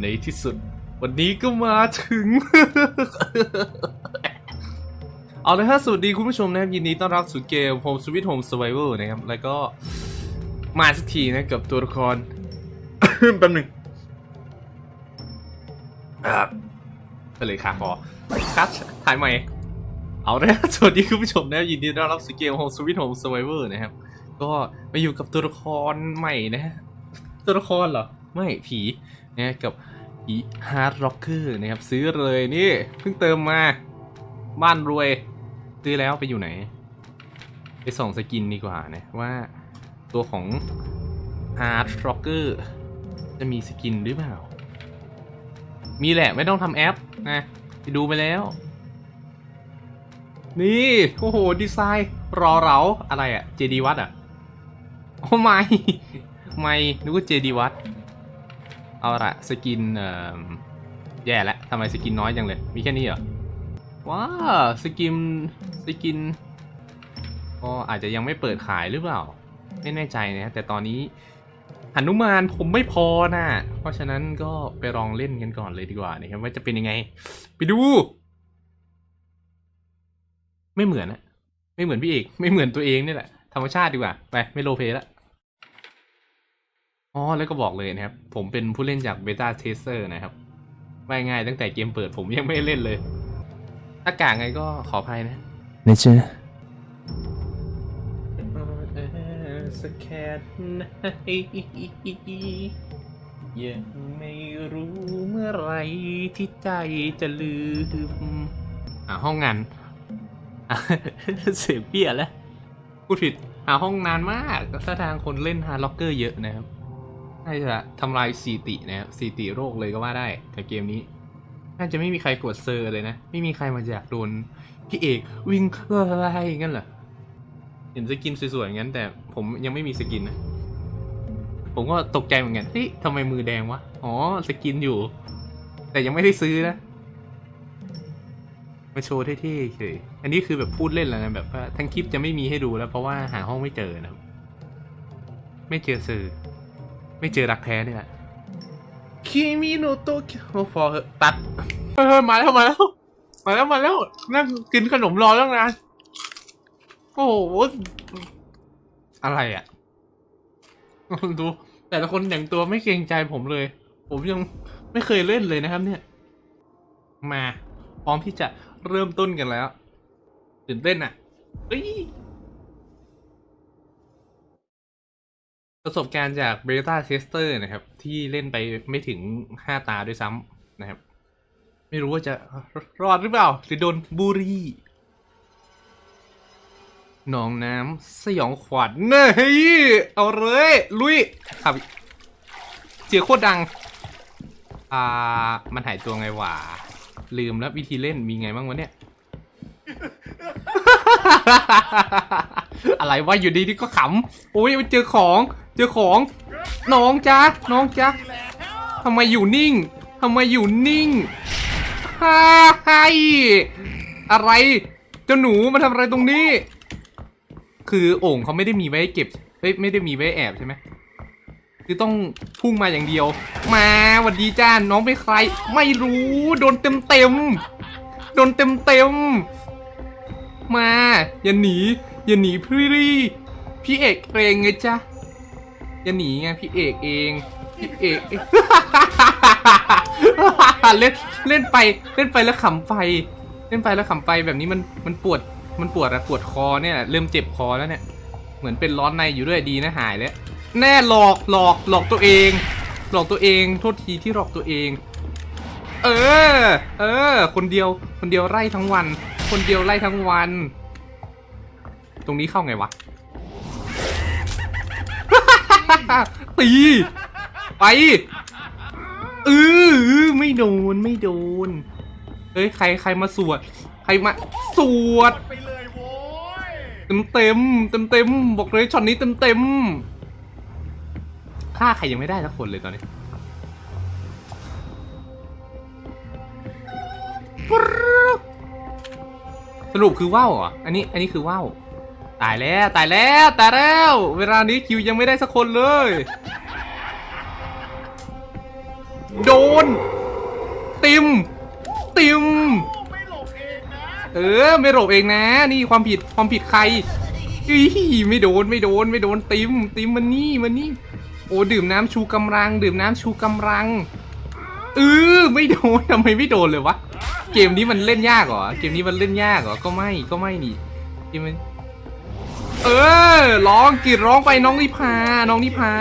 ในที่สุด วันนี้ก็มาถึง เอาเลยฮะสวัสดีคุณผู้ชมนะครับ ยินดีต้อนรับสู่เกม Home Sweet Home Survival นะครับ แล้วก็มาสักทีนะกับตัวละคร แป๊บหนึ่งอะไปเลยค่ะพอคัดถ่ายใหม่ เอาเลยฮะสวัสดีคุณผู้ชมนะครับยินดีต้อนรับสู่เกม Home Sweet Home Survival นะครับ ก็มาอยู่กับตัวละครใหม่นะฮะ ตัวละครเหรอ ไม่ผีนะกับผีฮาร์ดร็อกเกอร์นะครับ ซื้อเลยนี่ เพิ่งเติมมา บ้านรวย ซื้อแล้วไปอยู่ไหน ไปส่องสกินดีกว่านะ ว่าตัวของฮาร์ดร็อกเกอร์จะมีสกินหรือเปล่า มีแหละไม่ต้องทำแอปนะไปดูไปแล้ว นี่ โอ้โห ดีไซน์ รอเราอะไรอะเจดีวัดอะโอ้ไม่ ไมนึกว่าเจดีวัดเอาละสกินเอ่อแย่แล้วทำไมสกินน้อยจังเลย มีแค่นี้เหรอ ว้าสกินสกินก็อาจจะยังไม่เปิดขายหรือเปล่า ไม่แน่ใจนะแต่ตอนนี้หนุมานผมไม่พอนะเพราะฉะนั้นก็ไปลองเล่นกันก่อนเลยดีกว่านะครับว่าจะเป็นยังไง ไปดู ไม่เหมือนนะไม่เหมือนพี่เอก ไม่เหมือนตัวเองนี่แหละธรรมชาติดีกว่า ไปไม่โลเพละ อ๋อ แล้วก็บอกเลยนะครับ ผมเป็นผู้เล่นจากเบต้าเทสเตอร์นะครับไม่ง่ายตั้งแต่เกมเปิดผมยังไม่เล่นเลยถ้ากางไงก็ขออภัยนะไม่เจอสแค่ไหนยังไม่รู้เมื่อไหรที่ใจจะลืมหาห้องงานอะเสียงเปี้ยแล้ว พูดผิดหาห้องนานมากถ้าทางคนเล่นฮาร์ล็อกเกอร์เยอะนะครับ น่าจะทำลายสถิตินะครับสถิติโรคเลยก็ว่าได้กับเกมนี้ น่าจะไม่มีใครกดเซอร์เลยนะ ไม่มีใครมาอยากโดนพี่เอกวิ่งอะไรงั้นเหรอเห็นสกินสวยๆงั้น แต่ผมยังไม่มีสกินนะ ผมก็ตกใจเหมือนกันเฮ้ยทำไมมือแดงวะ อ๋อสกินอยู่ แต่ยังไม่ได้ซื้อนะมาโชว์เท่ๆเฉยอันนี้คือแบบพูดเล่นแล้วนะแบบว่าทั้งคลิปจะไม่มีให้ดูแล้ว เพราะว่าหาห้องไม่เจอนะไม่เจอซื้อ ไม่เจอรักแท้เนี่ยคิมิโนโตะโอ้ฟอเหอะตัดเฮ้ยมาแล้วมาแล้ว มาแล้วมาแล้วนั่งกินขนมรอตั้งนานโอ้โหอะไรอะดูแต่ละคนแต่งตัวไม่เกรงใจผมเลย ผมยังไม่เคยเล่นเลยนะครับ เนี่ย มา พร้อมที่จะเริ่มต้นกันแล้วตื่นเต้นอะเอ้ย ประสบการณ์จากเบต้าเทสเตอร์นะครับ ที่เล่นไปไม่ถึงห้าตาด้วยซ้ำนะครับ ไม่รู้ว่าจะรอดหรือเปล่าหรือโดนบูรีหนองน้ำสยองขวัญเนยเอาเลย ลุยครับเสียงโคตรดัง อ่า มันหายตัวไงวะลืมแล้ววิธีเล่นมีไงบ้างวะเนี่ย อะไรวะอยู่ดีนี่ก็ขำโอ้ยเจอของ เจอของ น้องจ๊ะน้องจ๊ะทำไมอยู่นิ่งทำไมอยู่นิ่งฮ่าไฮอะไรเจ้าหนูมาทำอะไรตรงนี้ คือโอ่งเขาไม่ได้มีไว้เก็บเฮ้ยไม่ได้มีไว้แอบใช่ไหมคือต้องพุ่งมาอย่างเดียว มาหวัดดีจ้าน้องเป็นใคร ไม่รู้โดนเต็มเต็มโดนเต็มเต็มมาอย่าหนี อย่าหนีพี่รีพี่เอกเองไงจ๊ะอย่าหนีไงพี่เอกเองพี่เอก เล่นเล่นไปเล่นไปแล้วขำไป เล่นไปแล้วขำไปแบบนี้มันมันปวดมันปวดอะปวดคอเนี่ยเริ่มเจ็บคอแล้วเนี่ยเหมือนเป็นร้อนในอยู่ด้วยดีนะหายแล้วแน่หลอกหลอกหลอกตัวเอง หลอกตัวเองโทษทีที่หลอกตัวเอง เออ เออ คนเดียวคนเดียวไล่ทั้งวัน คนเดียวไล่ทั้งวัน ตรงนี้เข้าไงวะ ตี ไปเออไม่โดนไม่โดน เฮ้ย ใครใครมาสวด ใครมาสวด ไปเลยโว้ยเต็มเต็มเต็มเต็มๆบอกเลยช็อตนี้เต็มเต็มฆ่าใครยังไม่ได้สักคนเลยตอนนี้ปรึ๊บสรุปคือว่าวเหรออันนี้อันนี้คือว่าว ตายแล้วตายแล้วตายแล้ว เวลานี้คิวยังไม่ได้สักคนเลย โดน ติม ติมเองนะเออ ไม่หลบเองนะ นี่ความผิดความผิดใครอีไม่โดนไม่โดนไม่โดนติม ติมมันนี่มันนี่ โอ้ดื่มน้ำชูกำลัง ดื่มน้ำชูกำลังเออไม่โดนทำไมไม่โดนเลยวะ เกมนี้มันเล่นยากเหรอ เกมนี้มันเล่นยากเหรอ ก็ไม่ก็ไม่นี่เกมมัน เออ ร้องกรีดร้องไปน้องนิพา น้องนิพา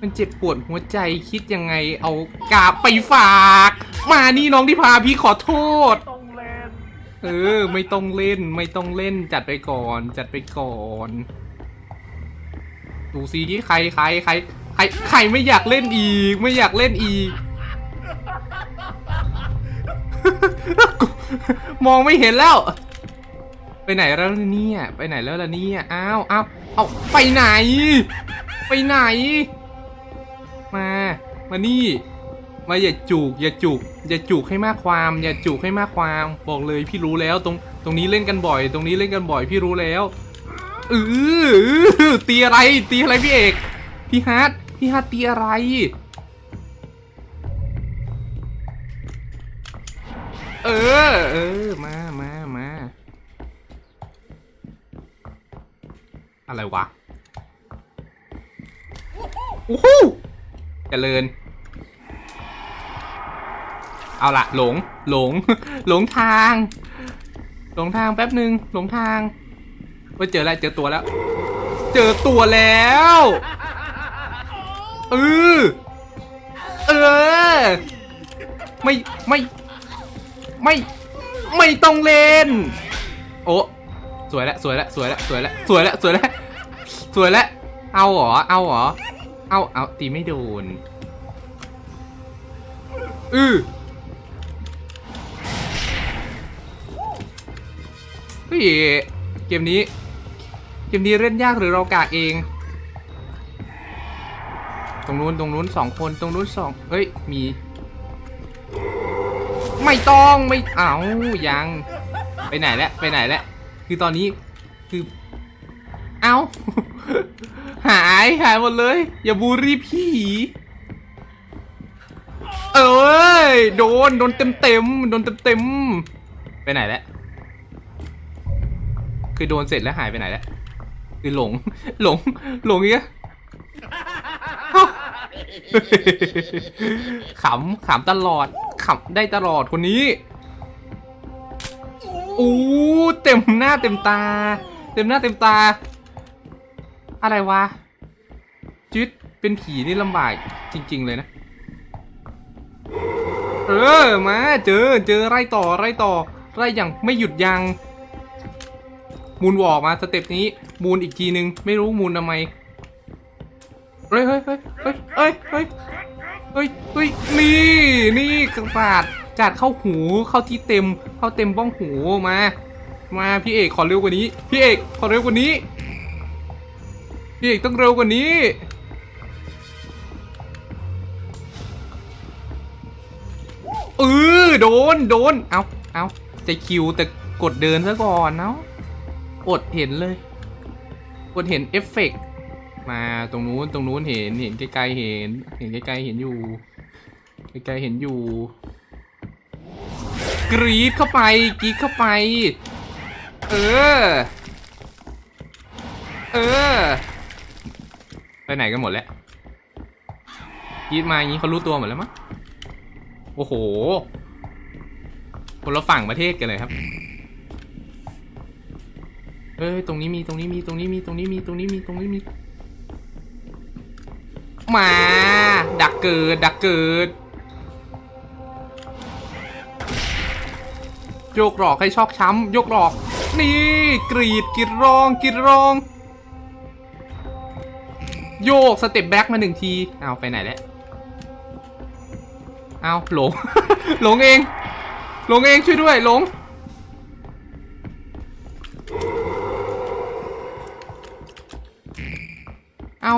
มันเจ็บปวดหัวใจคิดยังไงเอากาบไปฝาก มานี่น้องนิพาพี่ขอโทษตรงเลนเออ ไม่ต้องเล่นไม่ต้องเล่นจัดไปก่อน จัดไปก่อน ดูซีที่ใครใครใครใครใครไม่อยากเล่นอีก ไม่อยากเล่นอีก มองไม่เห็นแล้ว ไปไหนแล้วล่ะเนี่ยไปไหนแล้วล่ะเนี่ยอ้าวอ้าวเอาไปไหน ไปไหน มา มานี่ มาอย่าจูกอย่าจูกอย่าจูกให้มากความ อย่าจูกให้มากความ บอกเลยพี่รู้แล้วตรงตรงนี้เล่นกันบ่อย ตรงนี้เล่นกันบ่อยพี่รู้แล้วเออเออตีอะไรตีอะไรพี่เอกพี่ฮาร์ดพี่ฮาร์ดตีอะไรเออ เออ มา อะไรวะโอ้โหเจริญ เอาละหลง หลง หลงทาง หลงทางแป๊บหนึ่งหลงทางว่าเจอแล้วเจอตัวแล้ว เจอตัวแล้วเออเออ ไม่ ไม่ ไม่ ไม่ต้องเล่น โอ้ สวยแล้วสวยแล้วสวยแล้วสวยแล้วสวยแล้วสวยแล้วสวยแล้วเอาหรอเอาหรอเอาเอาตีไม่โดนอือเฮ้ยเกมนี้ เกมนี้เล่นยากหรือเรากากเอง ตรงนู้นตรงนู้นสองคนตรงนู้นสองเฮ้ยมี ไม่ต้องไม่เอายัง ไปไหนแล้วไปไหนแล้ว คือตอนนี้คือเอาหายหายหมดเลย อย่าบูลลี่พี่เอ้ยโดนโดนเต็มเต็มโดนเต็มเต็มไปไหนแล้วคือโดนเสร็จแล้วหายไปไหนแล้วคือหลงหลงหลงอีกขำขำตลอดขำได้ตลอดคนนี้ อู้เต็มหน้าเต็มตา เต็มหน้าเต็มตา อะไรวะจิตเป็นผีนี่ลำบากจริง ๆ เลยนะ เออมาเจอเจอไรต่อไรต่อไรอย่างไม่หยุดยัง้งมูลวอกมาสเต็ปนี้มูลอีกทีนึง ไม่รู้มูลทำไมเฮ้ยเฮ้ยเฮ้ยเฮ้ยเฮ้ยเฮ้ยนี่นี่กระสาด จัดเข้าหูเข้าที่เต็ม เข้าเต็มบ้องหูมา มาพี่เอกขอเร็วกว่านี้ พี่เอกขอเร็วกว่านี้ พี่เอกต้องเร็วกว่านี้ เออโดนโดนเอาเอาจะคิวแต่กดเดินซะก่อนเนาะอดเห็นเลยกดเห็นเอฟเฟกต์มาตรงนู้นตรงนู้นเห็นเห็นไกลๆเห็น เห็นไกลๆเห็นอยู่ไกลๆเห็นอยู่ กรีดเข้าไปกรีดเข้าไป เออ เออ ไปไหนกันหมดแล้วกรีดมาอย่างนี้เขารู้ตัวหมดแล้วมั้งโอ้โห คนละฝั่งประเทศกันเลยครับเอ้ยตรงนี้มีตรงนี้มีตรงนี้มีตรงนี้มีตรงนี้มีตรงนี้มีมา ดักเกิดดักเกิด โยกหลอกให้ชอกช้ำโยกหลอก นี่กรีดกรีดรองกรีดรอง โยกสเต็ปแบ็กมาหนึ่งทีเอาไปไหนแล้วเอาหลง หลงเอง หลงเองช่วยด้วยหลง เอา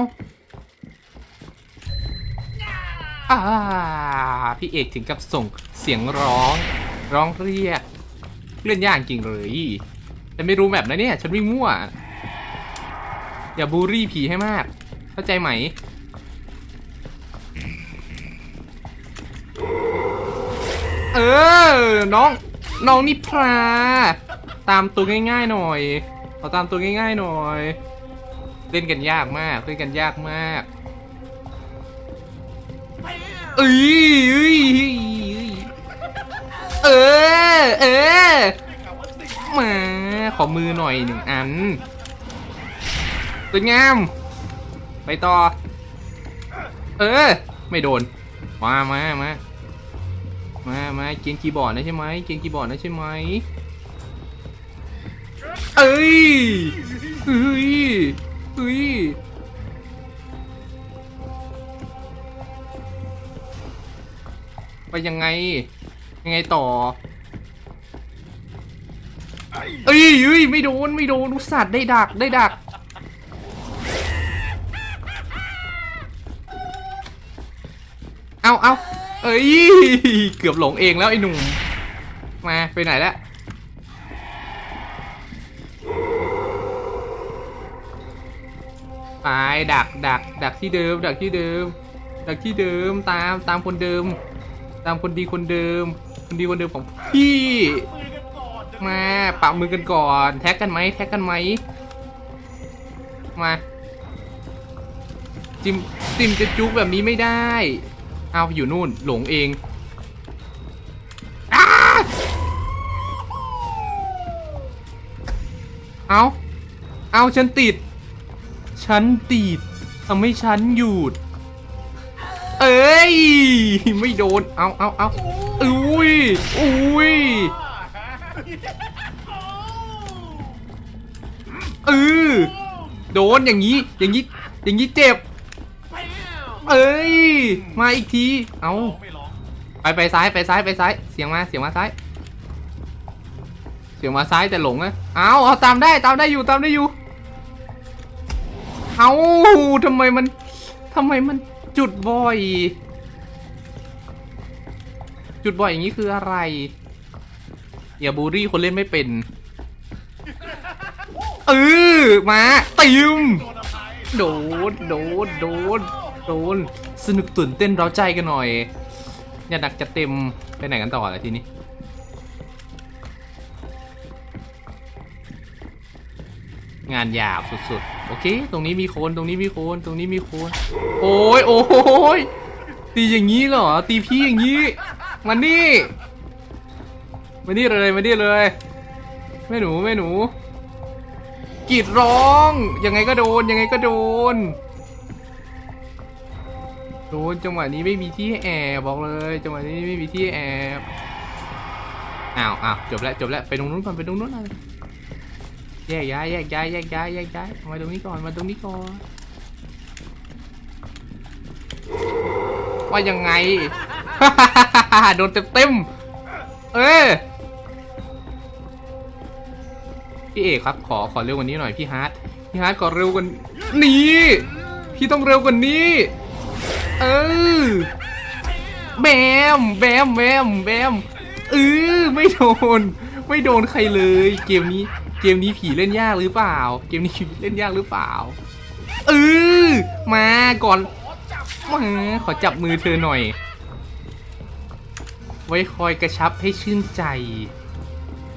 อ่าพี่เอกถึงกับส่งเสียงร้อง ร้องเรียก เล่นยากจริงเลยแต่ไม่รู้แบบนะเนี่ย ฉันไม่มั่ว อย่าบูรี่ผีให้มาก เข้าใจไหม เออ น้อง น้องนิพราตามตัวง่ายๆหน่อยขอตามตัวง่ายๆหน่อย เล่นกันยากมาก เล่นกันยากมากเอ้ยเอ้ย เออ เออมาขอมือหน่อยหนึ่งอันสวยงาม ไปต่อ เออ ไม่โดน มามามามามาเกียงคีย์บอร์ดนะใช่ไหมเกียงคีย์บอร์ดนะใช่ไหมเอ้ยเฮ้ยเฮ้ยไปยังไง ยังไงต่อเอ้ยเอ้ยไม่โดนไม่โดนอุตสัตว์ได้ดักได้ดัก เอาเอาเอ้ยเกือบหลงเองแล้วไอ้หนุ่ม มาไปไหนแล้วไปดักดักดักที่เดิม ดักที่เดิม ดักที่เดิมตามตามคนเดิม ตามคนดีคนเดิม คนดีคนเดิมของพี่มาปะมือกันก่อน แท็กกันไหมแท็กกันไหมมาจิมจิมจะจุกแบบนี้ไม่ได้ เอาอยู่นู่นหลงเองอเอาเอาฉันติด ฉันติดทำให้ฉันหยุด เอ้ย ไม่โดน เอาเอาเอาอุ้ ยอุ้ยเออโดนอย่างนี้อย่างนี้อย่างนี้เจ็บ เอ้ยมาอีกที เอาไปไปซ้ายไปซ้ายไปซ้ายเสียงมาเสียงมาซ้าย เสียงมาซ้ายแต่หลงอะเอาเอาตามได้ตามได้อยู่ตามได้อยู่ เอาทำไมมันทำไมมันจุดบ่อย จุดบ่อยอย่างนี้คืออะไร อย่าบูลลี่คนเล่นไม่เป็น เออมาติมโดนอภัยโดนโดนโดนโดนสนุกตื่นเต้นเร้าใจกันหน่อยอย่าดักจะเต็มไปไหนกันต่อละทีนี้งานหยาบสุดๆ โอเค ตรงนี้มีโคนตรงนี้มีโคนตรงนี้มีโคน โอ้ยโอ้ยตีอย่างนี้เหรอ ตีพี่อย่างนี้ มานี่มานี่เลยมานี่เลยแม่หนูแม่หนูกรีดร้อง ยังไงก็โดน ยังไงก็โดน โดนจังหวะนี้ไม่มีที่แอบบอกเลย จังหวะนี้ไม่มีที่แอบอ้าวอ้าวจบแล้วจบแล้วไปตรงนู้นก่อนไปตรงนู้นเลยแยกย้ายแยกย้ายแยกย้ายแยกย้ายมาตรงนี้ก่อนมาตรงนี้ก่อนว่ายังไง โดนเต็มเต็มๆเออพี่เอกครับขอขอเร็วกว่านี้หน่อยพี่ฮาร์ดพี่ฮาร์ดขอเร็วกว่านี้พี่ต้องเร็วกว่านี้ เออแบมแบมแบมแบมเออไม่โดน ไม่โดนใครเลย เกมนี้เกมนี้ผีเล่นยากหรือเปล่า เกมนี้เล่นยากหรือเปล่าเออมาก่อนมาขอจับมือเธอหน่อย ไว้คอยกระชับให้ชื่นใจ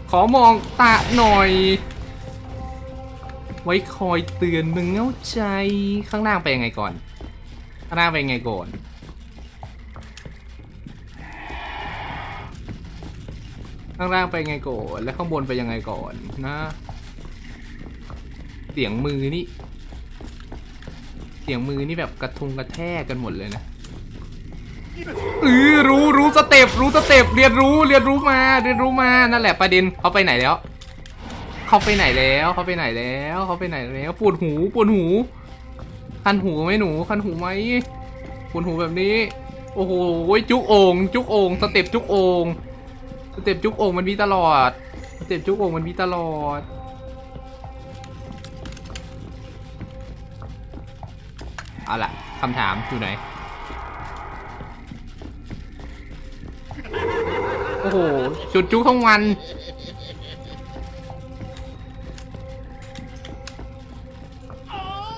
ขอมองตาหน่อย ไว้คอยเตือนมึงเงาใจ ข้างล่างไปยังไงก่อน ข้างล่างไปยังไงก่อนข้างล่างไปยังไงก่อน และข้างบนไปยังไงก่อนนะ เสียงมือนี่ เสียงมือนี่แบบกระทุงกระแทกกันหมดเลยนะ เออรู้รู้สเต็ปรู้สเต็ปเรียนรู้เรียนรู้มาเรียนรู้มานั่นแหละประเด็นเขาไปไหนแล้วเขาไปไหนแล้วเขาไปไหนแล้วเขาไปไหนแล้วปวดหูปวดหู คันหูไหมหนูคันหูไหมปวดหูแบบนี้ โอ้โหจุกโองจุกโองสเต็ปจุกโองสเต็ปจุกโองมันมีตลอดสเต็ปจุกโองมันมีตลอดเอาล่ะคำถามอยู่ไหน โอ้โหจุดจุกทั้งวัน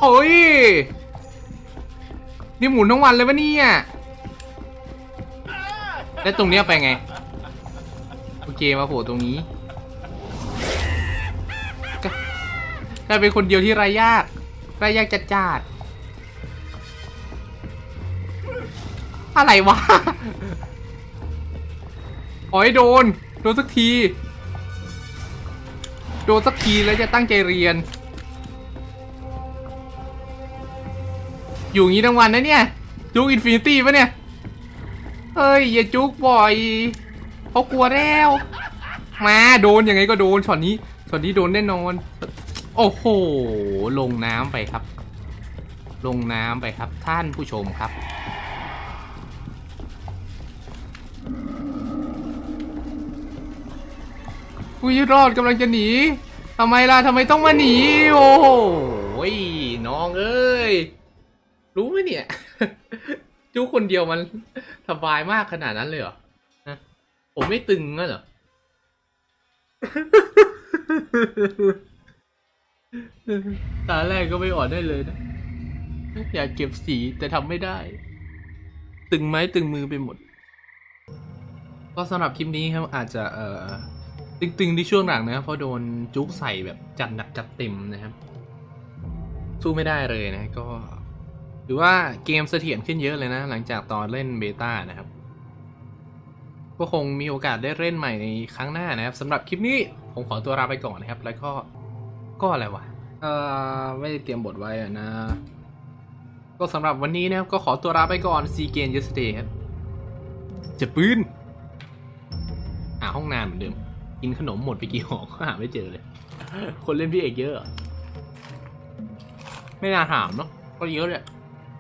โอ้ย นี่หมุนทั้งวันเลยวะเนี่ยแล้วตรงเนี้ยไปไง โอเคมาโผล่ตรงนี้กลายเป็นคนเดียวที่รายยากรายยากจัดจาดอะไรวะ โอ้ยโดน โดนสักที โดนสักทีแล้วจะตั้งใจเรียน อยู่งี้ทั้งวันนะเนี่ยจุกอินฟินิตี้ปะเนี่ยเฮ้ยอย่าจุกบ่อยเขากลัวแล้ว มาโดนยังไงก็โดนช็อตนี้ช็อตนี้โดนแน่นอน โอ้โห ลงน้ำไปครับ ลงน้ำไปครับท่านผู้ชมครับ ผู้ยรอดกำลังจะหนีทำไมล่ะทำไมต้องมาหนี โอ้โหน้องเอ้ย รู้ไหมเนี่ยจู้คนเดียวมันสบายมากขนาดนั้นเลยเหรอผมไม่ตึงงั้นเหรอตาแรกก็ไม่อ่อนได้เลยนะ อยากเก็บสีแต่ทำไม่ได้ ตึงไม้ตึงมือไปหมด ก็สำหรับคลิปนี้ครับอาจจะเอ่อ ตึงๆที่ช่วงหลังนะครับเพราะโดนจุกใส่แบบจัดหนักจัดเต็มนะครับ สู้ไม่ได้เลยนะก็หรือว่าเกมเสถียรขึ้นเยอะเลยนะ หลังจากตอนเล่นเบต้านะครับ ก็คงมีโอกาสได้เล่นใหม่ในครั้งหน้านะครับสำหรับคลิปนี้ผมขอตัวลาไปก่อนนะครับ แล้วก็ก็อะไรวะเอ่อไม่ได้เตรียมบทไว้อะนะ ก็สำหรับวันนี้นะครับ ก็ขอตัวลาไปก่อนซีเกน yesterday ครับจะปืนหาห้องน้ำเหมือนเดิม กินขนมหมดไปกี่ห่อก็หาไม่เจอเลย คนเล่นพี่เอกเยอะเหรอไม่น่าถามเนาะก็เยอะเลย